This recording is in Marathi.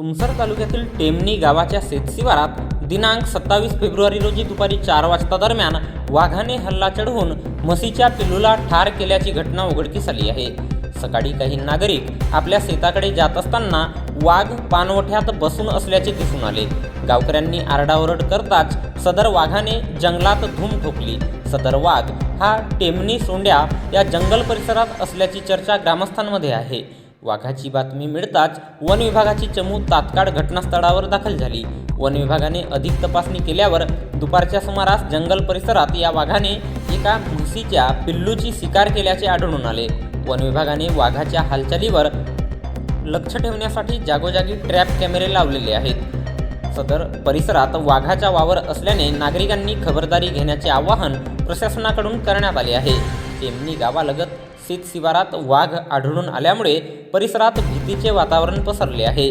तुमसर तालुक्यातील टेमणी गावाच्या शेतशिवारात दिनांक सत्तावीस फेब्रुवारी रोजी दुपारी चार वाजता दरम्यान वाघाने हल्ला चढवून म्हशीच्या पिल्लूला ठार केल्याची घटना उघडकीस आली आहे. सकाळी काही नागरिक आपल्या शेताकडे जात असताना वाघ पानवठ्यात बसून असल्याचे दिसून आले. गावकऱ्यांनी आरडाओरड करताच सदर वाघाने जंगलात धूम ठोकली. सदर वाघ हा टेमणी सोंड्या या जंगल परिसरात असल्याची चर्चा ग्रामस्थांमध्ये आहे. वाघाची बातमी मिळताच वन विभागाची चमू तात्काळ घटनास्थळावर दाखल झाली. वन विभागाने अधिक तपासणी केल्यावर दुपारच्या सुमारास जंगल परिसरात या वाघाने एका म्हशीच्या पिल्लूची शिकार केल्याचे आढळून आले. वन विभागाने वाघाच्या हालचालीवर लक्ष ठेवण्यासाठी जागोजागी ट्रॅप कॅमेरे लावलेले आहेत. सदर परिसरात वाघाचा वावर असल्याने नागरिकांनी खबरदारी घेण्याचे आवाहन प्रशासनाकडून करण्यात आले आहे. टेमणी गावालगत शेत शिवारात वाघ आढळून आल्यामुळे परिसरात भीतीचे वातावरण पसरले आहे.